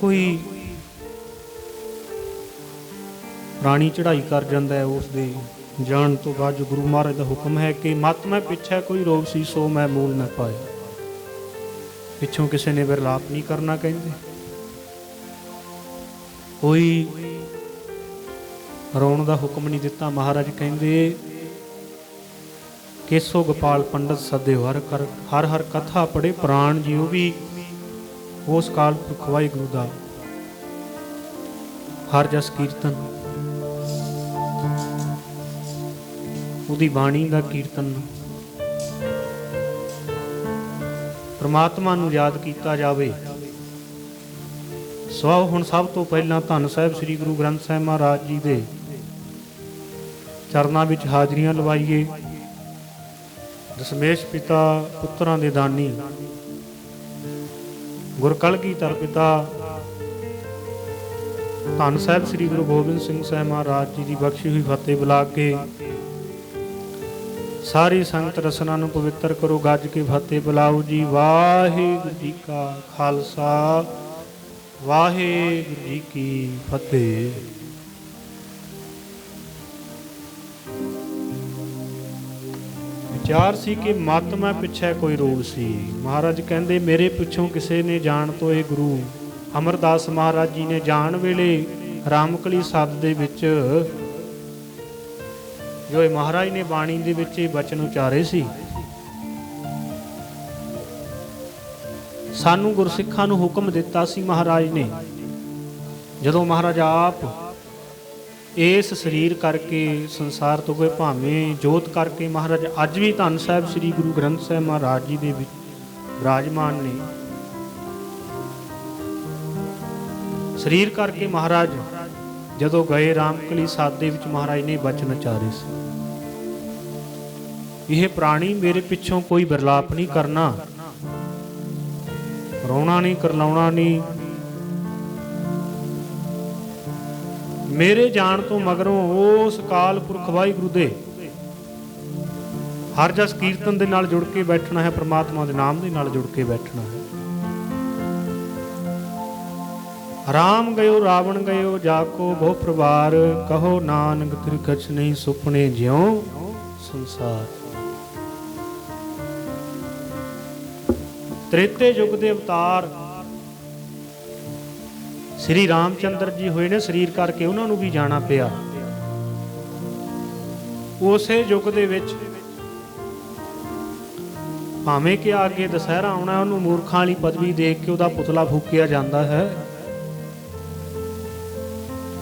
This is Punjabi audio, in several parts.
ਕੋਈ ਪ੍ਰਾਣੀ ਚੜਾਈ ਕਰ ਜਾਂਦਾ ਹੈ ਉਸ ਦੇ ਜਾਣ ਤੋਂ ਬਾਅਦ ਜੋ ਗੁਰੂ ਮਹਾਰਾਜ ਦਾ ਹੁਕਮ ਹੈ ਕਿ ਮਤ ਮੈਂ ਪਿੱਛੇ ਕੋਈ ਰੋਗ ਸੀ ਸੋ ਮੈਂ ਮੂਲ ਨਾ ਪਾਇਆ। ਪਿੱਛੋਂ ਕਿਸੇ ਨੇ ਵਿਰਲਾਪ ਨਹੀਂ ਕਰਨਾ ਕਹਿੰਦੇ। ਕੋਈ ਰੋਣ ਦਾ ਹੁਕਮ ਨਹੀਂ ਦਿੱਤਾ। ਮਹਾਰਾਜ ਕਹਿੰਦੇ, ਕੇਸੋ ਗੋਪਾਲ ਪੰਡਤ ਸਦਿਓ ਹਰ ਕਰ ਹਰ ਹਰ ਕਥਾ ਪੜੇ ਪ੍ਰਾਣ ਜਿਉ ਵੀ ਉਸ ਕਾਲ ਪੁਰਖ ਵਾਹਿਗੁਰੂ ਦਾ। ਹਰ ਜਸ ਕੀਰਤਨ। ਉਹਦੀ ਬਾਣੀ ਦਾ ਕੀਰਤਨ। ਪ੍ਰਮਾਤਮਾ ਨੂੰ ਯਾਦ ਕੀਤਾ ਜਾਵੇ। ਸੋ ਹੁਣ ਸਭ ਤੋਂ ਪਹਿਲਾਂ ਧੰਨ ਸਾਹਿਬ ਸ੍ਰੀ ਗੁਰੂ ਗ੍ਰੰਥ ਸਾਹਿਬ ਮਹਾਰਾਜ ਜੀ ਦੇ। ਚਰਨਾਂ ਵਿੱਚ ਹਾਜ਼ਰੀਆਂ ਲਵਾਈਏ। ਦਸ਼ਮੇਸ਼ ਪਿਤਾ ਪੁੱਤਰਾਂ ਦੇ ਦਾਨੀ। ਗੁਰ ਕਲਗੀਧਰ ਪਿਤਾ। ਧੰਨ ਸਾਹਿਬ ਸ੍ਰੀ ਗੁਰੂ ਗੋਬਿੰਦ ਸਿੰਘ ਸਾਹਿਬ ਮਹਾਰਾਜ ਜੀ ਦੀ ਬਖਸ਼ੀ ਹੋਈ ਫਤਿਹ ਬੁਲਾ ਕੇ ਸਾਰੀ ਸੰਗਤ ਰਸਨਾ ਨੂੰ ਪਵਿੱਤਰ ਕਰੋ, ਗੱਜ ਕੇ ਫਤਿਹ ਬੁਲਾਓ ਜੀ। ਵਾਹਿਗੁਰੂ ਜੀ ਕਾ ਖਾਲਸਾ, ਵਾਹਿਗੁਰੂ ਜੀ ਕੀ ਫਤਿਹ। ਵਿਚਾਰ ਸੀ ਕਿ ਮਤ ਮੈਂ ਪਿੱਛੇ ਕੋਈ ਰੋਗ ਸੀ। ਮਹਾਰਾਜ ਕਹਿੰਦੇ, ਮੇਰੇ ਪਿੱਛੋਂ ਕਿਸੇ ਨੇ ਜਾਣ ਤੋਂ ਇਹ ਗੁਰੂ ਅਮਰਦਾਸ ਮਹਾਰਾਜ ਜੀ ਨੇ ਜਾਣ ਵੇਲੇ ਰਾਮਕਲੀ ਸੱਤ ਦੇ ਵਿੱਚ ਜੋ ਇਹ ਮਹਾਰਾਜ ਨੇ ਬਾਣੀ ਦੇ ਵਿੱਚ ਇਹ ਬਚਨ ਉਚਾਰੇ ਸੀ, ਸਾਨੂੰ ਗੁਰਸਿੱਖਾਂ ਨੂੰ ਹੁਕਮ ਦਿੱਤਾ ਸੀ ਮਹਾਰਾਜ ਨੇ। ਜਦੋਂ ਮਹਾਰਾਜ ਆਪ ਇਸ ਸਰੀਰ ਕਰਕੇ, ਸੰਸਾਰ ਤੋਂ ਗਏ ਭਾਵੇਂ ਜੋਤ ਕਰਕੇ ਮਹਾਰਾਜ, ਅੱਜ ਵੀ ਧੰਨ ਸਾਹਿਬ ਸ੍ਰੀ ਗੁਰੂ ਗ੍ਰੰਥ ਸਾਹਿਬ ਮਹਾਰਾਜ ਜੀ ਦੇ ਵਿੱਚ ਵਿਰਾਜਮਾਨ ਨੇ। ਸਰੀਰ ਕਰਕੇ ਮਹਾਰਾਜ, ਜਦੋਂ ਗਏ ਰਾਮਕਲੀ ਸਾਧ ਦੇ ਵਿੱਚ ਮਹਾਰਾਜ ਨੇ ਬਚਨ ਉਚਾਰੇ ਸੀ। ਇਹ ਪ੍ਰਾਣੀ ਮੇਰੇ ਪਿੱਛੋਂ ਕੋਈ ਬਰਲਾਪ ਨਹੀਂ ਕਰਨਾ, ਰੋਣਾ ਨਹੀਂ, ਕਰਲਾਉਣਾ ਨਹੀਂ ਮੇਰੇ ਜਾਣ ਤੋਂ ਮਗਰੋਂ ਉਸ ਕਾਲ ਪੁਰਖ ਵਾਹਿਗੁਰੂ ਦੇ ਹਰ ਜਸ ਕੀਰਤਨ ਦੇ ਨਾਲ ਜੁੜ ਕੇ ਬੈਠਣਾ ਹੈ, ਪ੍ਰਮਾਤਮਾ ਦੇ ਨਾਮ ਦੇ ਨਾਲ ਜੁੜ ਕੇ ਬੈਠਣਾ ਹੈ। ਰਾਮ ਗਇਓ, ਰਾਵਣ ਗਇਓ ਜਾ ਕੋ ਬਹੁ ਪ੍ਰਵਾਰ, ਕਹੋ ਨਾਨਕ ਤ੍ਰਿਕਛ ਨਹੀਂ ਸੁਪਨੇ ਜਿਉ ਸੰਸਾਰ। ਤ੍ਰੇਤੇ ਯੁੱਗ ਦੇ ਅਵਤਾਰ ਸ੍ਰੀ ਰਾਮਚੰਦਰ ਜੀ ਹੋਏ ਨੇ ਸਰੀਰ ਕਰਕੇ ਉਹਨਾਂ ਨੂੰ ਵੀ ਜਾਣਾ ਪਿਆ। ਉਸੇ ਯੁੱਗ ਦੇ ਵਿੱਚ ਭਾਵੇਂ ਕਿ ਅੱਗੇ ਦਸਹਿਰਾ ਆਉਣਾ ਉਹਨੂੰ ਮੂਰਖਾਂ ਵਾਲੀ ਪਦਵੀ ਦੇ ਕੇ ਉਹਦਾ ਪੁਤਲਾ ਫੂਕਿਆ ਜਾਂਦਾ ਹੈ।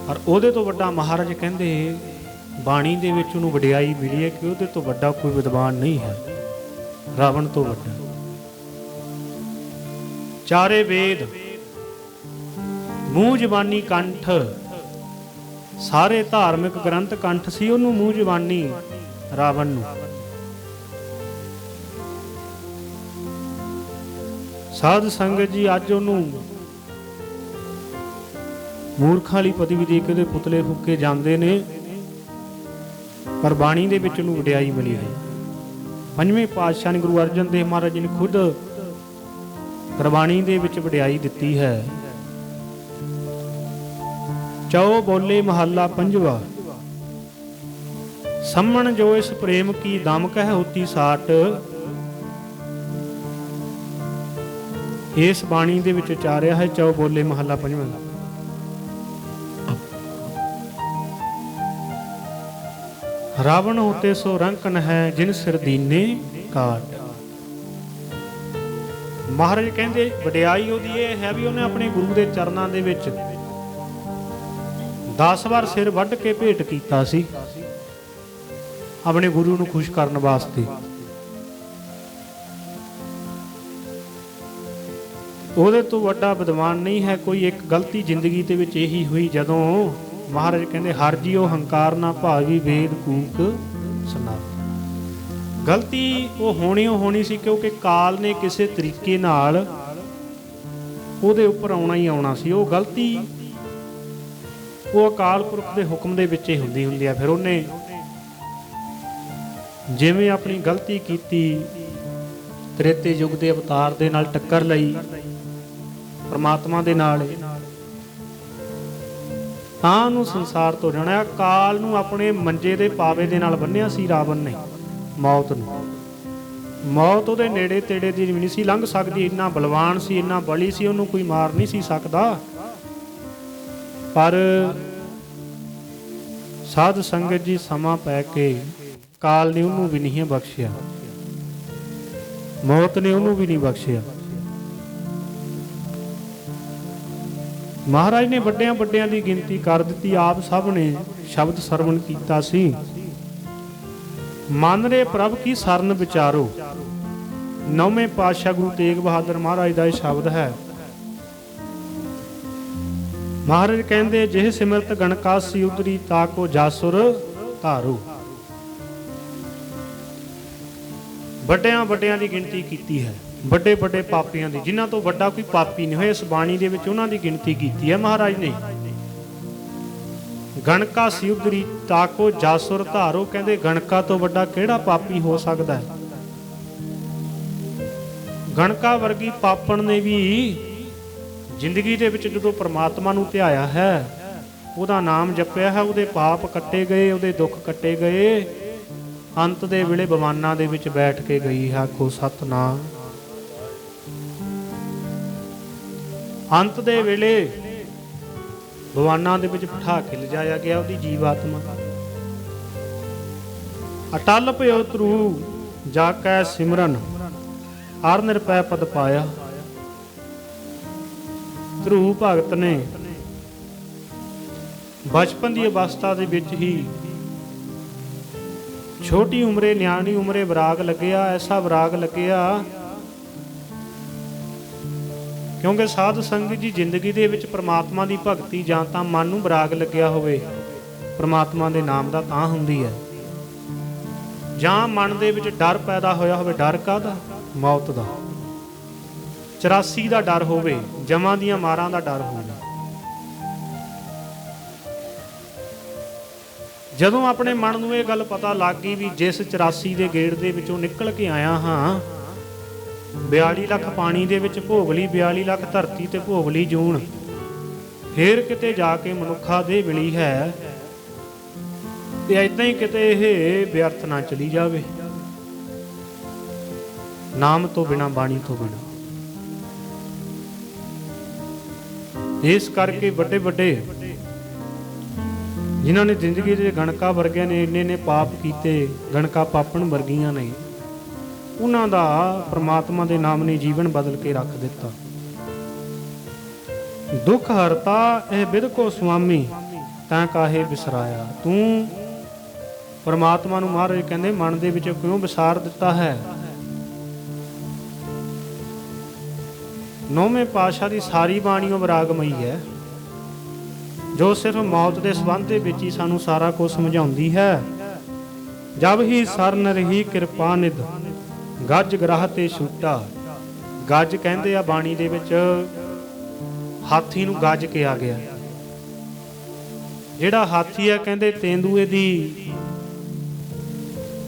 ਪਰ ਉਹਦੇ ਤੋਂ ਵੱਡਾ ਮਹਾਰਾਜ ਕਹਿੰਦੇ, ਬਾਣੀ ਦੇ ਵਿੱਚ ਉਹਨੂੰ ਵਡਿਆਈ ਮਿਲੀ ਹੈ ਕਿ ਉਹਦੇ ਤੋਂ ਵੱਡਾ ਕੋਈ ਵਿਦਵਾਨ ਨਹੀਂ ਹੈ। ਰਾਵਣ ਤੋਂ ਵੱਡਾ। ਚਾਰੇ ਵੇਦ ਮੂੰਹ ਜ਼ਬਾਨੀ ਕੰਠ। ਸਾਰੇ ਧਾਰਮਿਕ ਗ੍ਰੰਥ ਕੰਠ ਸੀ ਉਹਨੂੰ ਮੂੰਹ ਜ਼ਬਾਨੀ ਰਾਵਣ ਨੂੰ। ਸਾਧ ਸੰਗਤ ਜੀ, ਅੱਜ ਉਹਨੂੰ ਮੂਰਖਾਂ ਵਾਲੀ ਪਦਵੀ ਦੇ ਕੇ ਉਹਦੇ ਪੁਤਲੇ ਫੁੱਕੇ ਜਾਂਦੇ ਨੇ, ਪਰ ਬਾਣੀ ਦੇ ਵਿੱਚ ਉਹਨੂੰ ਵਡਿਆਈ ਮਿਲੀ ਹੈ। ਪੰਜਵੇਂ ਪਾਤਸ਼ਾਹ ਨੇ ਗੁਰੂ ਅਰਜਨ ਦੇਵ ਮਹਾਰਾਜ ਜੀ ਨੇ ਖੁਦ ਗੁਰਬਾਣੀ ਦੇ ਵਿੱਚ ਵਡਿਆਈ ਦਿੱਤੀ ਹੈ। ਚੌ ਬੋਲੇ ਮਹੱਲਾ ਪੰਜਵਾ। ਸੰਮਣ ਜੋ ਇਸ ਪ੍ਰੇਮ ਕੀ ਦਮ ਕਹਿ ਹੋਤੀ ਸਾਟ। ਇਸ ਬਾਣੀ ਦੇ ਵਿੱਚ ਉਚਾਰਿਆ ਹੈ ਚੌ ਬੋਲੇ ਮਹੱਲਾ ਪੰਜਵਾਂ। ਰਾਵਣ ਹੋਤੇ ਸੋ ਰੰਕਨ ਹੈ ਜਿਨ ਸਿਰ ਦੀਨੇ ਕਾਟ। ਮਹਾਰਾਜ ਕਹਿੰਦੇ, ਵਡਿਆਈ ਉਹਦੀ ਇਹ ਹੈ ਵੀ ਉਹਨੇ ਆਪਣੇ ਗੁਰੂ ਦੇ ਚਰਨਾਂ ਦੇ ਵਿੱਚ 10 ਵਾਰ ਸਿਰ ਵੱਢ ਕੇ ਭੇਟ ਕੀਤਾ ਸੀ। ਆਪਣੇ ਗੁਰੂ ਨੂੰ ਖੁਸ਼ ਕਰਨ ਵਾਸਤੇ। ਉਹਦੇ ਤੋਂ ਵੱਡਾ ਵਿਦਵਾਨ ਨਹੀਂ ਹੈ, ਕੋਈ ਇੱਕ ਗਲਤੀ ਜ਼ਿੰਦਗੀ ਦੇ ਵਿੱਚ ਇਹੀ ਹੋਈ ਜਦੋਂ ਮਹਾਰਾਜ ਕਹਿੰਦੇ, ਹਰ ਜੀਓ ਹੰਕਾਰ ਨਾ ਭਾਵੀ ਵੇਦ ਕੂਕ ਸੁਣਾ ਗਲਤੀ ਉਹ ਹੋਣੀ ਓ ਹੋਣੀ ਸੀ, ਕਿਉਂਕਿ ਕਾਲ ਨੇ ਕਿਸੇ ਤਰੀਕੇ ਨਾਲ ਉਹਦੇ ਉੱਪਰ ਆਉਣਾ ਹੀ ਆਉਣਾ ਸੀ। ਉਹ ਗਲਤੀ ਉਹ ਅਕਾਲ ਪੁਰਖ ਦੇ ਹੁਕਮ ਦੇ ਵਿੱਚ ਹੀ ਹੁੰਦੀ ਹੁੰਦੀ ਆ। ਫਿਰ ਉਹਨੇ ਜਿਵੇਂ ਆਪਣੀ ਗਲਤੀ ਕੀਤੀ, ਤ੍ਰੇਤੇ ਯੁੱਗ ਦੇ ਅਵਤਾਰ ਦੇ ਨਾਲ ਟੱਕਰ ਲਈ, ਪ੍ਰਮਾਤਮਾ ਦੇ ਨਾਲ, ਤਾਂ ਉਹਨੂੰ ਸੰਸਾਰ ਤੋਂ ਜਾਣਿਆ ਕਾਲ ਨੂੰ ਆਪਣੇ ਮੰਜੇ ਦੇ ਪਾਵੇ ਦੇ ਨਾਲ ਬੰਨਿਆ ਸੀ ਰਾਵਣ ਨੇ, ਮੌਤ ਨੂੰ। ਮੌਤ ਉਹਦੇ ਨੇੜੇ ਤੇੜੇ ਦੀ ਨਹੀਂ ਸੀ, ਲੰਘ ਸਕਦੀ। ਇੰਨਾ ਬਲਵਾਨ ਸੀ, ਇੰਨਾ ਬਲੀ ਸੀ, ਉਹਨੂੰ ਕੋਈ ਮਾਰ ਨਹੀਂ ਸੀ ਸਕਦਾ। ਪਰ ਸਾਧ ਸੰਗਤ ਜੀ ਸਮਾਂ ਪੈ ਕੇ ਕਾਲ ਨੇ ਉਹਨੂੰ ਵੀ ਨਹੀਂ ਬਖਸ਼ਿਆ, ਮੌਤ ਨੇ ਉਹਨੂੰ ਵੀ ਨਹੀਂ ਬਖਸ਼ਿਆ। ਮਹਾਰਾਜ ਨੇ ਵੱਡਿਆਂ ਵੱਡਿਆਂ ਦੀ ਗਿਣਤੀ ਕਰ ਦਿੱਤੀ, ਆਪ ਸਭ ਨੇ ਸ਼ਬਦ ਸਰਵਣ ਕੀਤਾ ਸੀ। ਮਨ ਰੇ ਪ੍ਰਭ ਕੀ ਸਰਨ ਵਿਚਾਰੋ? ਨੌਵੇਂ ਪਾਤਸ਼ਾਹ ਗੁਰੂ ਤੇਗ ਬਹਾਦਰ ਮਹਾਰਾਜ ਦਾ ਇਹ ਸ਼ਬਦ ਹੈ। ਮਹਾਰਾਜ ਕਹਿੰਦੇ, ਜਿਹ ਸਿਮਰਤ ਗਣਕਾਸੀ ਉਤਰੀ ਤਾਕੋ ਜਾਸੁਰ ਧਾਰੂ। ਵੱਡਿਆਂ ਵੱਡਿਆਂ ਦੀ ਗਿਣਤੀ ਕੀਤੀ ਹੈ, ਵੱਡੇ ਵੱਡੇ ਪਾਪੀਆਂ ਦੀ, ਜਿਨ੍ਹਾਂ ਤੋਂ ਵੱਡਾ ਕੋਈ ਪਾਪੀ ਨਹੀਂ ਹੋਇਆ, ਇਸ ਬਾਣੀ ਦੇ ਵਿੱਚ ਉਹਨਾਂ ਦੀ ਗਿਣਤੀ ਕੀਤੀ ਹੈ ਮਹਾਰਾਜ ਨੇ। ਗਣਕਾ ਸਿਉਦਰੀ ਤਾਕੋ ਜਾਸੁਰ ਧਾਰੋ, ਕਹਿੰਦੇ, ਗਣਕਾ ਤੋਂ ਵੱਡਾ ਕਿਹੜਾ ਪਾਪੀ ਹੋ ਸਕਦਾ ਹੈ? ਗਣਕਾ ਵਰਗੀ ਪਾਪਣ ਨੇ ਵੀ ਜ਼ਿੰਦਗੀ ਦੇ ਵਿੱਚ ਜਦੋਂ ਪ੍ਰਮਾਤਮਾ ਨੂੰ ਧਿਆਇਆ ਹੈ, ਉਹਦਾ ਨਾਮ ਜਪਿਆ ਹੈ, ਉਹਦੇ ਪਾਪ ਕੱਟੇ ਗਏ, ਉਹਦੇ ਦੁੱਖ ਕੱਟੇ ਗਏ, ਅੰਤ ਦੇ ਵੇਲੇ ਬਵਾਨਾਂ ਦੇ ਵਿੱਚ ਬੈਠ ਕੇ ਗਈ ਹੈ ਖੋ ਸਤਨਾਮ। ਅੰਤ ਦੇ ਵੇਲੇ ਬਵਾਨਾਂ ਦੇ ਵਿੱਚ ਬਿਠਾ ਕੇ ਲਿਜਾਇਆ ਗਿਆ ਉਹਦੀ ਜੀਵਾਤਮਾ। ਅਟਲ ਭਇਓ ਤਰੂ ਜਾ ਕੈ ਸਿਮਰਨ, ਅਰ ਨਿਰਪੈ ਪਦ ਪਾਇਆ। ਧਰੂ ਭਗਤ ਨੇ ਬਚਪਨ ਦੀ ਅਵਸਥਾ ਦੇ ਵਿੱਚ ਹੀ ਛੋਟੀ ਉਮਰੇ, ਨਿਆਣੀ ਉਮਰੇ ਵਿਰਾਗ ਲੱਗਿਆ, ਐਸਾ ਵਿਰਾਗ ਲੱਗਿਆ ਕਿਉਂਕਿ ਸਾਧ ਸੰਗਤ ਜੀ ਜ਼ਿੰਦਗੀ ਦੇ ਵਿੱਚ ਪ੍ਰਮਾਤਮਾ ਦੀ ਭਗਤੀ ਜਾਂ ਤਾਂ ਮਨ ਨੂੰ ਵਿਰਾਗ ਲੱਗਿਆ ਹੋਵੇ, ਪ੍ਰਮਾਤਮਾ ਦੇ ਨਾਮ ਦਾ ਤਾਂ ਹੁੰਦੀ ਹੈ। ਜਾਂ ਮਨ ਦੇ ਵਿੱਚ ਡਰ ਪੈਦਾ ਹੋਇਆ ਹੋਵੇ, ਡਰ ਕਾਹਦਾ? ਮੌਤ ਦਾ। 84 ਦਾ ਡਰ ਹੋਵੇ, ਜਮਾਂ ਦੀਆਂ ਮਾਰਾਂ ਦਾ ਡਰ ਹੋਵੇ। ਜਦੋਂ ਆਪਣੇ ਮਨ ਨੂੰ ਇਹ ਗੱਲ ਪਤਾ ਲੱਗ ਗਈ ਵੀ ਜਿਸ 84 ਦੇ ਗੇੜ ਦੇ ਵਿੱਚੋਂ ਨਿਕਲ ਕੇ ਆਇਆ ਹਾਂ 42 ਲੱਖ ਪਾਣੀ ਦੇ ਵਿੱਚ ਭੋਗ ਲਈ 42 ਲੱਖ ਧਰਤੀ ਤੇ ਭੋਗ ਲਈ ਜੂਨ ਫੇਰ ਕਿਤੇ ਜਾ ਕੇ ਮਨੁੱਖਾ ਦੇ ਮਿਲੀ ਹੈ ਤੇ ਐਦਾਂ ਹੀ ਕਿਤੇ ਇਹ ਵਿਅਰਥ ਨਾ ਚਲੀ ਜਾਵੇ। ਨਾਮ ਤੋਂ ਬਿਨਾ, ਬਾਣੀ ਤੋਂ ਬਿਨਾ। ਇਸ ਕਰਕੇ ਵੱਡੇ ਵੱਡੇ ਜਿਨ੍ਹਾਂ ਨੇ ਜ਼ਿੰਦਗੀ ਦੇ ਗਣਕਾ ਵਰਗਿਆਂ ਨੇ ਇੰਨੇ ਨੇ ਪਾਪ ਕੀਤੇ, ਗਣਕਾ ਪਾਪਣ ਵਰਗੀਆਂ ਨੇ, ਉਹਨਾਂ ਦਾ ਪ੍ਰਮਾਤਮਾ ਦੇ ਨਾਮ ਨੇ ਜੀਵਨ ਬਦਲ ਕੇ ਰੱਖ ਦਿੱਤਾ। ਦੁੱਖ ਹਰਤਾ, ਇਹ ਬਿਦ ਕੋ ਸੁਆਮੀ, ਤਾਂ ਕਾਹੇ ਵਿਸਰਾਇਆ ਤੂੰ ਪ੍ਰਮਾਤਮਾ ਨੂੰ ਮਹਾਰਾਜ ਕਹਿੰਦੇ, ਮਨ ਦੇ ਵਿੱਚ ਕਿਉਂ ਵਿਸਾਰ ਦਿੱਤਾ ਹੈ? ਨੌਵੇਂ ਪਾਤਸ਼ਾਹ ਦੀ ਸਾਰੀ ਬਾਣੀ ਉਹ ਵਿਰਾਗਮਈ ਹੈ। ਜੋ ਸਿਰਫ ਮੌਤ ਦੇ ਸੰਬੰਧ ਦੇ ਵਿੱਚ ਹੀ ਸਾਨੂੰ ਸਾਰਾ ਕੁਝ ਸਮਝਾਉਂਦੀ ਹੈ। ਜਬ ਹੀ ਸਰਨ ਰਹੀ ਕਿਰਪਾ ਨਿਧ, ਗੱਜ ਗ੍ਰਹ ਤੇ ਛੂਟਾ। ਗੱਜ ਕਹਿੰਦੇ ਆ ਬਾਣੀ ਦੇ ਵਿੱਚ, ਹਾਥੀ ਨੂੰ ਗੱਜ ਕੇ ਆ ਗਿਆ। ਜਿਹੜਾ ਹਾਥੀ ਹੈ ਕਹਿੰਦੇ ਤੇਂਦੂਏ ਦੀ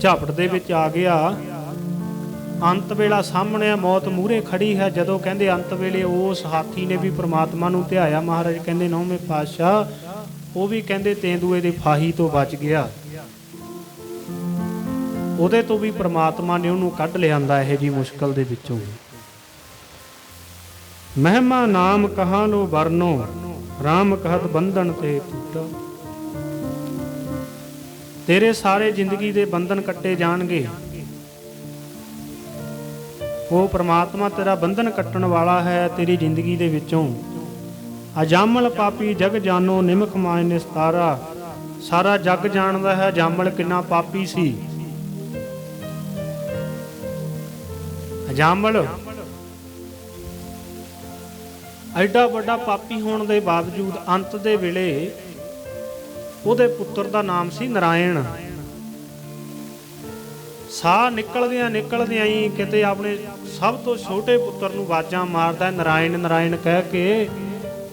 ਝਾਪੜ ਦੇ ਵਿੱਚ ਆ ਗਿਆ। ਅੰਤ ਵੇਲਾ ਸਾਹਮਣੇ ਆ, ਮੌਤ ਮੂਹਰੇ ਖੜੀ ਹੈ। ਜਦੋਂ ਕਹਿੰਦੇ ਅੰਤ ਵੇਲੇ ਉਸ ਹਾਥੀ ਨੇ ਵੀ ਪ੍ਰਮਾਤਮਾ ਨੂੰ ਧਿਆਇਆ, ਮਹਾਰਾਜ ਕਹਿੰਦੇ, ਨੌਵੇਂ ਪਾਤਸ਼ਾਹ, ਉਹ ਵੀ ਕਹਿੰਦੇ ਤੇਂਦੂਏ ਦੀ ਫਾਹੀ ਤੋਂ ਬਚ ਗਿਆ। ਉਹਦੇ ਤੋਂ ਵੀ ਪ੍ਰਮਾਤਮਾ ਨੇ ਉਹਨੂੰ ਕੱਢ ਲਿਆਂਦਾ, ਇਹ ਜੀ ਮੁਸ਼ਕਲ ਦੇ ਵਿੱਚੋਂ। ਮਹਿਮਾ ਨਾਮ ਕਹਾ ਲੋ ਵਰਨੋ RAM ਕਹਤ ਬੰਧਨ ਤੇ ਟੁੱਟਾ ਤੇਰੇ ਸਾਰੇ ਜ਼ਿੰਦਗੀ ਦੇ ਬੰਧਨ ਕੱਟੇ ਜਾਣਗੇ। ਉਹ ਪ੍ਰਮਾਤਮਾ ਤੇਰਾ ਬੰਧਨ ਕੱਟਣ ਵਾਲਾ ਹੈ ਤੇਰੀ ਜ਼ਿੰਦਗੀ ਦੇ ਵਿੱਚੋਂ। ਅਜਾਮਲ ਪਾਪੀ ਜਗ ਜਾਨੋ, ਨਿਮਖ ਮਾਇ ਨਿਸਤਾਰਾ। ਸਾਰਾ ਜਗ ਜਾਣਦਾ ਹੈ ਜਾਮਲ ਕਿੰਨਾ ਪਾਪੀ ਸੀ। ਅਜਾਮਲ ਐਡਾ ਵੱਡਾ ਪਾਪੀ ਹੋਣ ਦੇ ਬਾਵਜੂਦ ਅੰਤ ਦੇ ਵੇਲੇ ਉਹਦੇ ਪੁੱਤਰ ਦਾ ਨਾਮ ਸੀ ਨਰਾਇਣ। ਸਾਹ ਨਿਕਲਦਿਆਂ ਨਿਕਲਦਿਆਂ ਹੀ ਕਿਤੇ ਆਪਣੇ ਸਭ ਤੋਂ ਛੋਟੇ ਪੁੱਤਰ ਨੂੰ ਆਵਾਜ਼ਾਂ ਮਾਰਦਾ ਨਾਰਾਇਣ ਨਾਰਾਇਣ ਕਹਿ ਕੇ।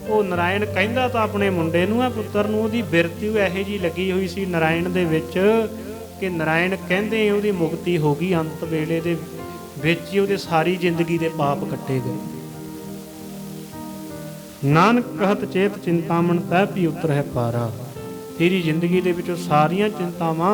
ਉਹ ਨਾਰਾਇਣ ਕਹਿੰਦਾ ਤਾਂ ਆਪਣੇ ਮੁੰਡੇ ਨੂੰ ਹੈ, ਪੁੱਤਰ ਨੂੰ ਉਹਦੀ ਬਿਰਤੀ ਇਹੋ ਜੀ ਲੱਗੀ ਹੋਈ ਸੀ ਨਾਰਾਇਣ ਦੇ ਵਿੱਚ ਕਿ ਨਾਰਾਇਣ ਕਹਿੰਦੇ ਉਹਦੀ ਮੁਕਤੀ ਹੋ ਗਈ, ਅੰਤ ਵੇਲੇ ਦੇ ਵਿੱਚ ਹੀ ਉਹਦੇ ਸਾਰੀ ਜ਼ਿੰਦਗੀ ਦੇ ਪਾਪ ਕੱਟੇ ਗਏ। ਨਾਨਕ ਕਹਤ ਚੇਤ ਚਿੰਤਾਮਣ ਤੈ ਪੀ ਉਤਰ ਹੈ ਪਾਰਾ। ਤੇਰੀ ਜ਼ਿੰਦਗੀ ਦੇ ਵਿੱਚੋਂ ਸਾਰੀਆਂ ਚਿੰਤਾਵਾਂ